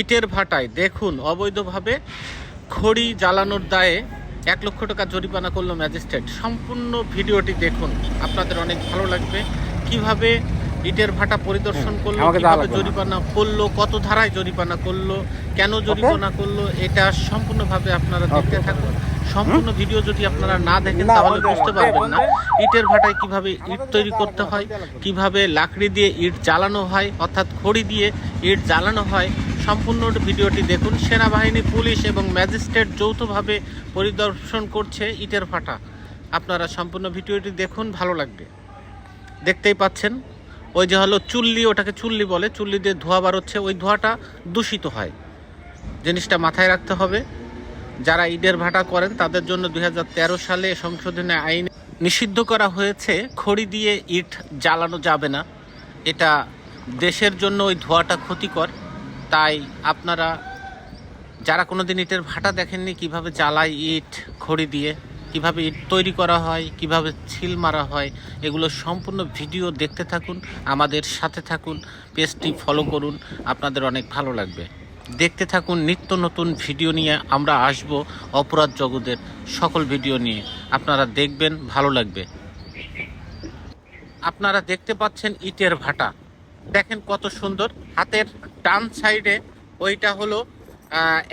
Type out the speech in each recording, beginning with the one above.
ইটের ভাটায়। দেখুন অবৈধভাবে খড়ি জ্বালানোর দায়ে এক লক্ষ টাকা জরিমানা করল ম্যাজিস্ট্রেট। সম্পূর্ণ ভিডিওটি দেখুন আপনাদের অনেক ভালো লাগবে। কীভাবে ইটের ভাটা পরিদর্শন করল কীভাবে জরিমানা করল কত ধারায় জরিমানা করল কেন জরিমানা করল এটা সম্পূর্ণভাবে আপনারা দেখতে থাকুন। সম্পূর্ণ ভিডিও যদি আপনারা না দেখেন তাহলে বুঝতে পারবেন না। ইটের ভাটায় কীভাবে ইট তৈরি করতে হয় কীভাবে লাকড়ি দিয়ে ইট জ্বালানো হয় অর্থাৎ খড়ি দিয়ে ইট জ্বালানো হয়। সম্পূর্ণ ভিডিওটি দেখুন। সেনাবাহিনী পুলিশ এবং ম্যাজিস্ট্রেট যৌথভাবে পরিদর্শন করছে ইটের ভাটা। আপনারা সম্পূর্ণ ভিডিওটি দেখুন ভালো লাগবে। দেখতেই পাচ্ছেন ওই যে হলো চুল্লি ওটাকে চুল্লি বলে। চুল্লি দিয়ে ধোঁয়া বার হচ্ছে ওই ধোঁয়াটা দূষিত হয়। জিনিসটা মাথায় রাখতে হবে। যারা ইটের ভাটা করেন, তাদের জন্য দু হাজার তেরো সালে সংশোধনী আইন নিষিদ্ধ করা হয়েছে। খড়ি দিয়ে ইট জ্বালানো যাবে না। এটা দেশের জন্য ওই ধোঁয়াটা ক্ষতিকর। তাই আপনারা যারা কোনো দিন ইটের ভাটা দেখেননি, কীভাবে জ্বালায় ইট, খড়ি দিয়ে, কীভাবে ইট তৈরি করা হয়, কীভাবে ছিল মারা হয়, এগুলো সম্পূর্ণ ভিডিও দেখতে থাকুন, আমাদের সাথে থাকুন, পেজটি ফলো করুন। আপনাদের অনেক ভালো লাগবে। দেখতে থাকুন নিত্য নতুন ভিডিও নিয়ে আমরা আসব অপরাধ জগতের সকল ভিডিও নিয়ে। আপনারা দেখবেন, ভালো লাগবে। আপনারা দেখতে পাচ্ছেন ইটের ভাটা। দেখেন কত সুন্দর। হাতের ডান সাইডে ওইটা হলো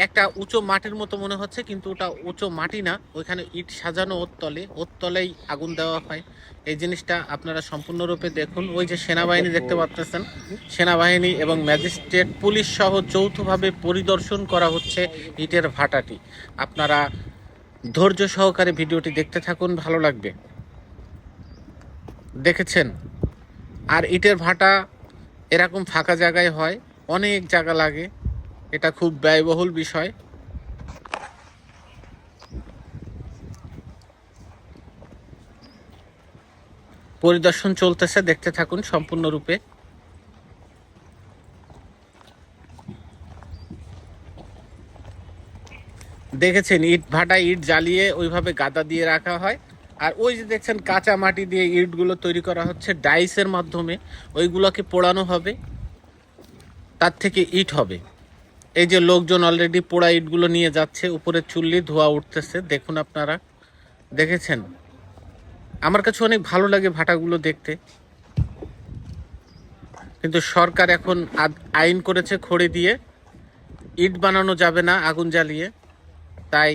একটা উঁচু মাটির মতো মনে হচ্ছে, কিন্তু ওটা উঁচু মাটি না। ওইখানে ইট সাজানো ওর তলে। ওর তলেই আগুন দেওয়া হয়। এই জিনিসটা আপনারা সম্পূর্ণরূপে দেখুন। ওই যে সেনাবাহিনী দেখতে পাচ্ছেন সেনাবাহিনী এবং ম্যাজিস্ট্রেট, পুলিশ সহ যৌথভাবে পরিদর্শন করা হচ্ছে ইটের ভাটাটি। আপনারা ধৈর্য সহকারে ভিডিওটি দেখতে থাকুন, ভালো লাগবে। দেখেছেন? আর ইটের ভাটা এরকম ফাঁকা জায়গায় হয়, অনেক জায়গা লাগে। এটা খুব ব্যয়বহুল বিষয়। পরিদর্শন চলতেছে, দেখতে থাকুন সম্পূর্ণরূপে। দেখেছেন, ইট ভাটা ইট জ্বালিয়ে ওইভাবে গাদা দিয়ে রাখা হয়। আর ওই যে দেখছেন, কাঁচা মাটি দিয়ে ইটগুলো তৈরি করা হচ্ছে ডাইসের মাধ্যমে। ওইগুলোকে পোড়ানো হবে, তার থেকে ইট হবে। এই যে লোকজন অলরেডি পোড়া ইটগুলো নিয়ে যাচ্ছে, উপরে চুল্লি, ধোয়া উঠতেছে। দেখুন আপনারা, দেখেছেন? আমার কাছে অনেক ভালো লাগে ভাটাগুলো দেখতে। কিন্তু সরকার এখন আইন করেছে খড়ি দিয়ে। ইট বানানো যাবে না আগুন জ্বালিয়ে। তাই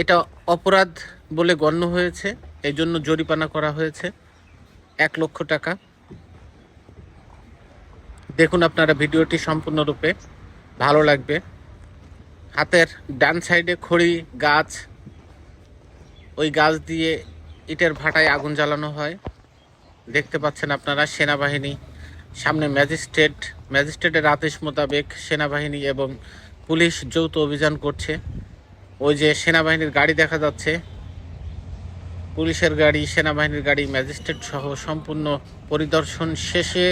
এটা অপরাধ বলে গণ্য হয়েছে। এই জন্য জরিমানা করা হয়েছে। এক লক্ষ টাকা। দেখুন আপনারা ভিডিওটি সম্পূর্ণরূপে ভালো লাগবে। হাতের ডান সাইডে খড়ি, গাছ, ওই গাছ দিয়ে ইটের ভাটায় আগুন জ্বালানো হয়। দেখতে পাচ্ছেন আপনারা সেনাবাহিনী, সামনে ম্যাজিস্ট্রেট, ম্যাজিস্ট্রেটের আদেশ মোতাবেক সেনাবাহিনী এবং পুলিশ যৌথ অভিযান করছে। ওই যে সেনাবাহিনীর গাড়ি দেখা যাচ্ছে। পুলিশের গাড়ি, সেনাবাহিনীর গাড়ি, ম্যাজিস্ট্রেট সহ সম্পূর্ণ পরিদর্শন শেষে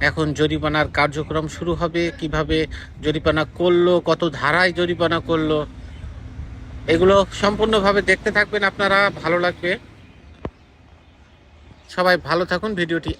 এখন জরিমানার কার্যক্রম শুরু হবে, কীভাবে জরিমানা করল, কত ধারায় জরিমানা করল, এগুলো সম্পূর্ণভাবে দেখতে থাকবেন আপনারা, ভালো লাগবে। সবাই ভালো থাকুন, ভিডিওটি